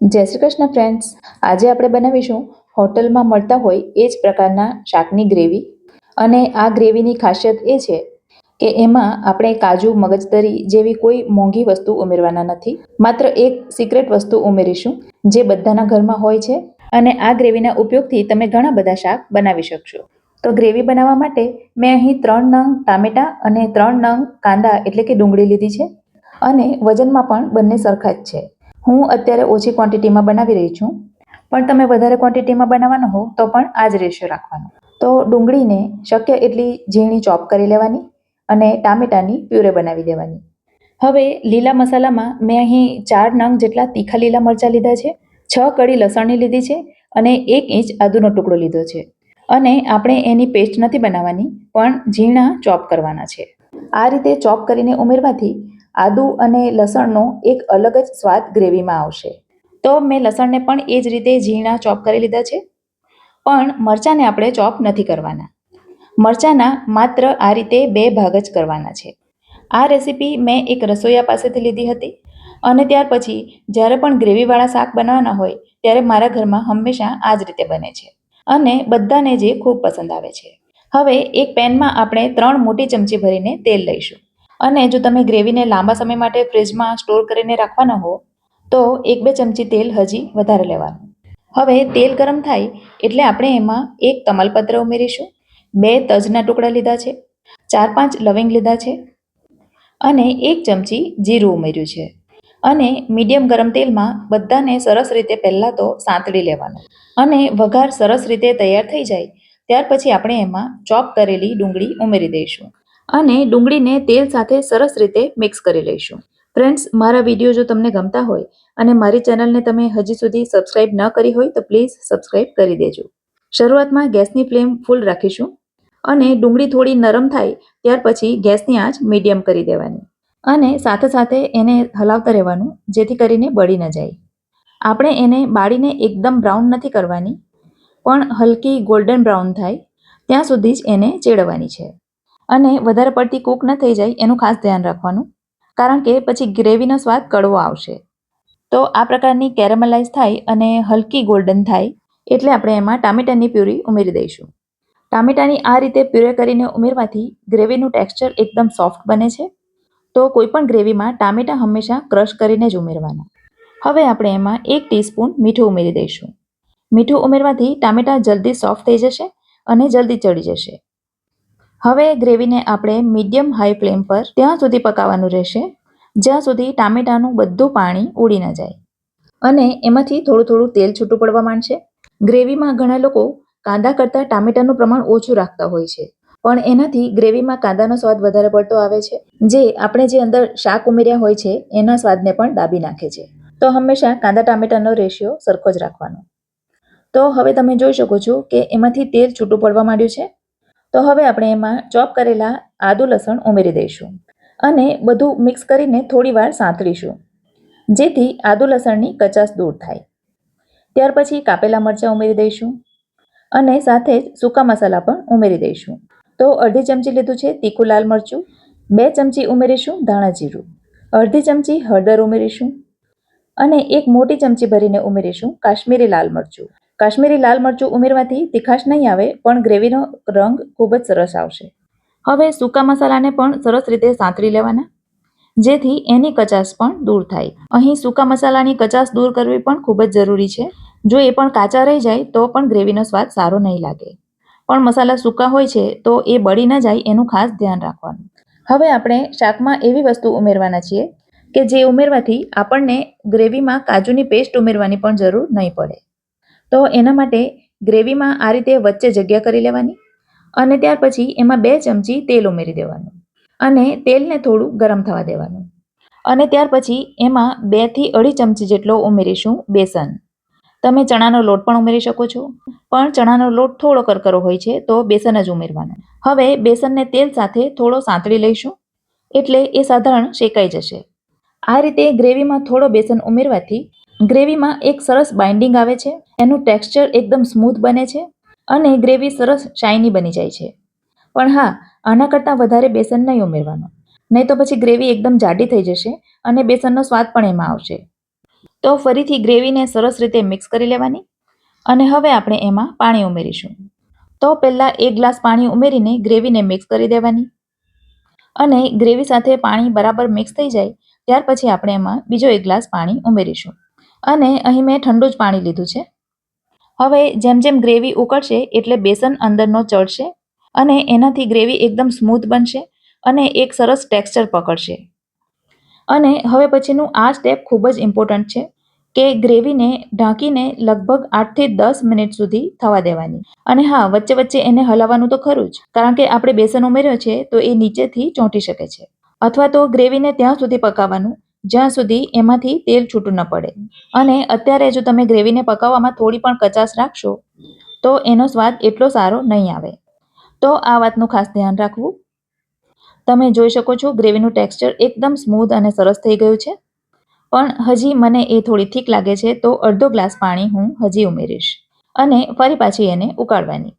જય શ્રી કૃષ્ણ ફ્રેન્ડ્સ આજે આપણે બનાવીશું હોટલમાં મળતા હોય એ જ પ્રકારના શાકની ગ્રેવી. અને આ ગ્રેવીની ખાસિયત એ છે કે એમાં આપણે કાજુ, મગજતરી જેવી કોઈ મોંઘી વસ્તુ ઉમેરવાના નથી. માત્ર એક સિક્રેટ વસ્તુ ઉમેરીશું જે બધાના ઘરમાં હોય છે. અને આ ગ્રેવીના ઉપયોગથી તમે ઘણા બધા શાક બનાવી શકશો. તો ગ્રેવી બનાવવા માટે મેં અહીં ત્રણ નંગ ટામેટાં અને ત્રણ નંગ કાંદા એટલે કે ડુંગળી લીધી છે. અને વજનમાં પણ બંને સરખા જ છે. હું અત્યારે ઓછી ક્વોન્ટિટીમાં બનાવી રહી છું. પણ તમે વધારે ક્વોન્ટિટીમાં બનાવવાનો હો, તો પણ આ જ રેશિયો રાખવાનો. તો ડુંગળીને શક્ય એટલી ઝીણી ચોપ કરી લેવાની અને ટામેટાની પ્યુરે બનાવી દેવાની. હવે લીલા મસાલામાં મેં અહીં ચાર નંગ જેટલા તીખા લીલા મરચાં લીધા છે, છ કડી લસણની લીધી છે અને એક ઇંચ આદુનો ટુકડો લીધો છે. અને આપણે એની પેસ્ટ નથી બનાવવાની, પણ ઝીણા ચોપ કરવાના છે. આ રીતે ચોપ કરીને ઉમેરવાથી આદુ અને લસણનો એક અલગ જ સ્વાદ ગ્રેવીમાં આવશે. તો મેં લસણને પણ એ જ રીતે ઝીણા ચોપ કરી લીધા છે. પણ મરચાંને આપણે ચોપ નથી કરવાના. મરચાંના માત્ર આ રીતે બે ભાગ જ કરવાના છે. આ રેસીપી મેં એક રસોઈયા પાસેથી લીધી હતી અને ત્યાર પછી જ્યારે પણ ગ્રેવીવાળા શાક બનાવવાના હોય ત્યારે મારા ઘરમાં હંમેશા આ જ રીતે બને છે અને બધાને જે ખૂબ પસંદ આવે છે. હવે એક પેનમાં આપણે ત્રણ મોટી ચમચી ભરીને તેલ લઈશું. અને જો તમે ગ્રેવીને લાંબા સમય માટે ફ્રીજમાં સ્ટોર કરીને રાખવાના હો, તો એક બે ચમચી તેલ હજી વધારે લેવાનું. હવે તેલ ગરમ થાય એટલે આપણે એમાં એક તમાલપત્ર ઉમેરીશું, બે તજના ટુકડા લીધા છે, ચાર પાંચ લવિંગ લીધા છે અને એક ચમચી જીરું ઉમેર્યું છે. અને મીડિયમ ગરમ તેલમાં બધાને સરસ રીતે પહેલાં તો સાંતળી લેવાનું. અને વઘાર સરસ રીતે તૈયાર થઈ જાય, ત્યાર પછી આપણે એમાં ચોપ કરેલી ડુંગળી ઉમેરી દઈશું. અને ડુંગળીને તેલ સાથે સરસ રીતે મિક્સ કરી લઈશું. ફ્રેન્ડ્સ મારા વીડિયો જો તમને ગમતા હોય અને મારી ચેનલને તમે હજી સુધી સબસ્ક્રાઇબ ન કરી હોય તો પ્લીઝ સબસ્ક્રાઇબ કરી દેજો. શરૂઆતમાં ગેસની ફ્લેમ ફૂલ રાખીશું અને ડુંગળી થોડી નરમ થાય ત્યાર પછી ગેસની આંચ મીડિયમ કરી દેવાની. અને સાથે સાથે એને હલાવતા રહેવાનું જેથી કરીને બળી ન જાય. આપણે એને બાળીને એકદમ બ્રાઉન નથી કરવાની, પણ હલકી ગોલ્ડન બ્રાઉન થાય ત્યાં સુધી જ એને ચેડવાની છે. અને વધારે પડતી કૂક ન થઈ જાય એનું ખાસ ધ્યાન રાખવાનું, કારણ કે પછી ગ્રેવીનો સ્વાદ કડવો આવશે. તો આ પ્રકારની કેરેમલાઇઝ થાય અને હલકી ગોલ્ડન થાય, એટલે આપણે એમાં ટામેટાની પ્યુરી ઉમેરી દઈશું. ટામેટાની આ રીતે પ્યુરે કરીને ઉમેરવાથી ગ્રેવીનું ટેક્સચર એકદમ સોફ્ટ બને છે. તો કોઈપણ ગ્રેવીમાં ટામેટાં હંમેશા ક્રશ કરીને જ ઉમેરવાના. હવે આપણે એમાં એક ટીસ્પૂન મીઠું ઉમેરી દઈશું. મીઠું ઉમેરવાથી ટામેટાં જલ્દી સોફ્ટ થઈ જશે અને જલ્દી ચડી જશે. હવે ગ્રેવીને આપણે મીડિયમ હાઈ ફ્લેમ પર ત્યાં સુધી પકાવવાનું રહેશે, જ્યાં સુધી ટામેટાનું બધું પાણી ઉડી ન જાય. અને એમાંથી થોડું થોડું તેલ છૂટું પડવા માંડશે. ગ્રેવીમાં ઘણા લોકો કાંદા કરતાં ટામેટાનું પ્રમાણ ઓછું રાખતા હોય છે, પણ એનાથી ગ્રેવીમાં કાંદાનો સ્વાદ વધારે પડતો આવે છે. જે આપણે જે અંદર શાક ઉમેર્યા હોય છે, એના સ્વાદને પણ દાબી નાખે છે. તો હંમેશા કાંદા ટામેટાનો રેશિયો સરખો જ રાખવાનો. તો હવે તમે જોઈ શકો છો કે એમાંથી તેલ છૂટું પડવા માંડ્યું છે. તો હવે આપણે એમાં ચોપ કરેલા આદુ લસણ ઉમેરી દઈશું અને બધું મિક્સ કરીને થોડી વાર સાંતળીશું, જેથી આદુ લસણની કચાશ દૂર થાય. ત્યાર પછી કાપેલા મરચાં ઉમેરી દઈશું અને સાથે જ સૂકા મસાલા પણ ઉમેરી દઈશું. તો અડધી ચમચી લીધું છે તીખું લાલ મરચું, બે ચમચી ઉમેરીશું ધાણા જીરું, અડધી ચમચી હળદર ઉમેરીશું અને એક મોટી ચમચી ભરીને ઉમેરીશું કાશ્મીરી લાલ મરચું. કાશ્મીરી લાલ મરચું ઉમેરવાથી તીખાશ નહીં આવે, પણ ગ્રેવીનો રંગ ખૂબ જ સરસ આવશે. હવે સૂકા મસાલાને પણ સરસ રીતે સાંતળી લેવાના, જેથી એની કચાશ પણ દૂર થાય. અહીં સૂકા મસાલાની કચાશ દૂર કરવી પણ ખૂબ જ જરૂરી છે. જો એ પણ કાચા રહી જાય, તો પણ ગ્રેવીનો સ્વાદ સારો નહીં લાગે. પણ મસાલા સૂકા હોય છે, તો એ બળી ન જાય એનું ખાસ ધ્યાન રાખવાનું. હવે આપણે શાકમાં એવી વસ્તુ ઉમેરવાના છીએ કે જે ઉમેરવાથી આપણને ગ્રેવીમાં કાજુની પેસ્ટ ઉમેરવાની પણ જરૂર નહીં પડે. તો એના માટે ગ્રેવીમાં આ રીતે વચ્ચે જગ્યા કરી લેવાની અને ત્યાર પછી એમાં બે ચમચી તેલ ઉમેરી દેવાનું અને તેલને થોડું ગરમ થવા દેવાનું. અને ત્યાર પછી એમાં બેથી અઢી ચમચી જેટલો ઉમેરીશું બેસન. તમે ચણાનો લોટ પણ ઉમેરી શકો છો. પણ ચણાનો લોટ થોડો કરકરો હોય છે તો બેસન જ ઉમેરવાનો. હવે બેસનને તેલ સાથે થોડો સાંતળી લઈશું એટલે એ સાધારણ શેકાઈ જશે. આ રીતે ગ્રેવીમાં થોડો બેસન ઉમેરવાથી ગ્રેવીમાં એક સરસ બાઇન્ડિંગ આવે છે, એનું ટેક્સચર એકદમ સ્મૂથ બને છે અને ગ્રેવી સરસ શાઇની બની જાય છે. પણ હા, આના કરતાં વધારે બેસન નહીં ઉમેરવાનું. નહીં તો પછી ગ્રેવી એકદમ જાડી થઈ જશે અને બેસનનો સ્વાદ પણ એમાં આવશે. તો ફરીથી ગ્રેવીને સરસ રીતે મિક્સ કરી લેવાની અને હવે આપણે એમાં પાણી ઉમેરીશું. તો પહેલાં એક ગ્લાસ પાણી ઉમેરીને ગ્રેવીને મિક્સ કરી દેવાની અને ગ્રેવી સાથે પાણી બરાબર મિક્સ થઈ જાય, ત્યાર પછી આપણે એમાં બીજો એક ગ્લાસ પાણી ઉમેરીશું. અને અહીં મેં ઠંડુ જ પાણી લીધું છે. હવે જેમ જેમ ગ્રેવી ઉકળશે એટલે બેસન અંદરનો ચડશે અને એનાથી ગ્રેવી એકદમ સ્મૂથ બનશે અને એક સરસ ટેક્સચર પકડશે. અને હવે પછીનું આ સ્ટેપ ખૂબ જ ઇમ્પોર્ટન્ટ છે કે ગ્રેવીને ઢાંકીને લગભગ આઠથી દસ મિનિટ સુધી થવા દેવાની. અને હા, વચ્ચે વચ્ચે એને હલાવવાનું તો ખરું જ, કારણ કે આપણે બેસન ઉમેર્યો છે તો એ નીચેથી ચોંટી શકે છે. અથવા તો ગ્રેવીને ત્યાં સુધી પકાવવાનું જ્યાં સુધી એમાંથી તેલ છૂટું ન પડે. અને અત્યારે જો તમે ગ્રેવીને પકાવવામાં થોડી પણ કચાશ રાખશો, તો એનો સ્વાદ એટલો સારો નહીં આવે. તો આ વાતનું ખાસ ધ્યાન રાખવું. તમે જોઈ શકો છો ગ્રેવીનું ટેક્સચર એકદમ સ્મૂથ અને સરસ થઈ ગયું છે. પણ હજી મને એ થોડી ઠીક લાગે છે, તો અડધો ગ્લાસ પાણી હું હજી ઉમેરીશ. અને ફરી પાછી એને ઉકાળવાની.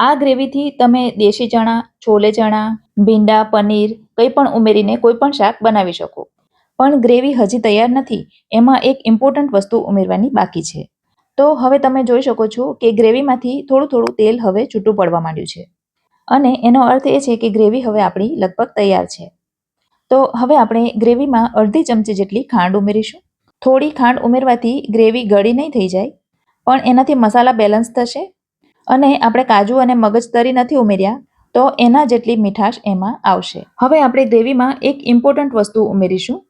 આ ગ્રેવીથી તમે દેશી ચણા, છોલે ચણા, ભીંડા, પનીર કંઈ પણ ઉમેરીને કોઈ પણ શાક બનાવી શકો. પણ ગ્રેવી હજી તૈયાર નથી. એમાં એક ઇમ્પોર્ટન્ટ વસ્તુ ઉમેરવાની બાકી છે. તો હવે તમે જોઈ શકો છો કે ગ્રેવીમાંથી થોડું થોડું તેલ હવે છૂટું પડવા માંડ્યું છે. અને એનો અર્થ એ છે કે ગ્રેવી હવે આપણી લગભગ તૈયાર છે. તો હવે આપણે ગ્રેવીમાં અડધી ચમચી જેટલી ખાંડ ઉમેરીશું. થોડી ખાંડ ઉમેરવાથી ગ્રેવી ગળી નહીં થઈ જાય, પણ એનાથી મસાલા બેલેન્સ થશે. અને આપણે કાજુ અને મગજ તરી નથી ઉમેર્યા, તો એના જેટલી મીઠાશ એમાં આવશે. હવે આપણે ગ્રેવીમાં એક ઇમ્પોર્ટન્ટ વસ્તુ ઉમેરીશું.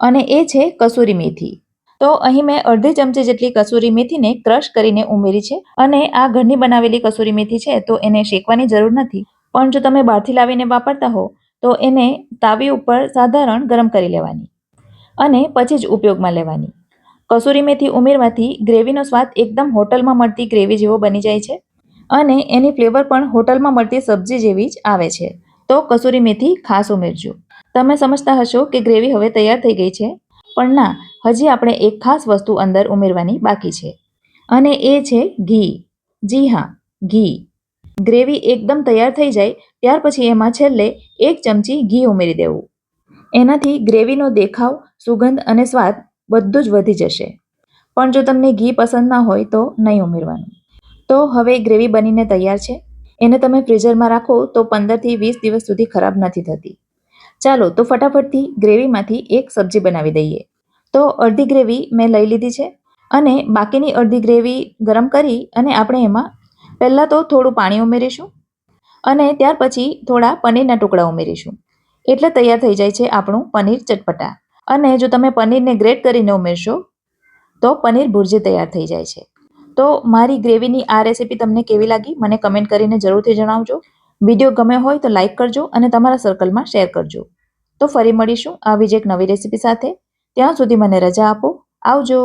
અને એ છે કસૂરી મેથી. તો અહીં મેં અડધી ચમચી જેટલી કસૂરી મેથીને ક્રશ કરીને ઉમેરી છે અને આ ઘરની બનાવેલી કસૂરી મેથી છે તો એને શેકવાની જરૂર નથી. પણ જો તમે બહારથી લાવીને વાપરતા હો, તો એને તાવી ઉપર સાધારણ ગરમ કરી લેવાની અને પછી જ ઉપયોગમાં લેવાની. કસૂરી મેથી ઉમેરવાથી ગ્રેવીનો સ્વાદ એકદમ હોટલમાં મળતી ગ્રેવી જેવો બની જાય છે અને એની ફ્લેવર પણ હોટલમાં મળતી સબ્જી જેવી જ આવે છે. તો કસૂરી મેથી ખાસ ઉમેરજો. તમે સમજતા હશો કે ગ્રેવી હવે તૈયાર થઈ ગઈ છે. પણ ના, હજી આપણે એક ખાસ વસ્તુ અંદર ઉમેરવાની બાકી છે. અને એ છે ઘી. જી હા, ઘી. ગ્રેવી એકદમ તૈયાર થઈ જાય, ત્યાર પછી એમાં છેલ્લે એક ચમચી ઘી ઉમેરી દેવું. એનાથી ગ્રેવીનો દેખાવ, સુગંધ અને સ્વાદ બધું જ વધી જશે. પણ જો તમને ઘી પસંદ ના હોય તો નહીં ઉમેરવાનું. તો હવે ગ્રેવી બનીને તૈયાર છે. એને તમે ફ્રીઝરમાં રાખો તો પંદરથી વીસ દિવસ સુધી ખરાબ નથી થતી. ચાલો તો ફટાફટથી ગ્રેવીમાંથી એક સબ્જી બનાવી દઈએ. તો અડધી ગ્રેવી મેં લઈ લીધી છે અને બાકીની અડધી ગ્રેવી ગરમ કરી અને આપણે એમાં પહેલાં તો થોડું પાણી ઉમેરીશું અને ત્યાર પછી થોડા પનીરના ટુકડા ઉમેરીશું. એટલે તૈયાર થઈ જાય છે આપણું પનીર ચટપટા. અને જો તમે પનીરને ગ્રેટ કરીને ઉમેરશો, તો પનીર ભુરજી તૈયાર થઈ જાય છે. તો મારી ગ્રેવીની આ રેસીપી તમને કેવી લાગી મને કમેન્ટ કરીને જરૂરથી જણાવજો. વીડિયો ગમે હોય તો લાઇક કરજો અને તમારા સર્કલમાં શેર કરજો. તો ફરી મળીશું. આવી જ એક નવી રેસીપી સાથે. ત્યાં સુધી મને રજા આપો. આવજો.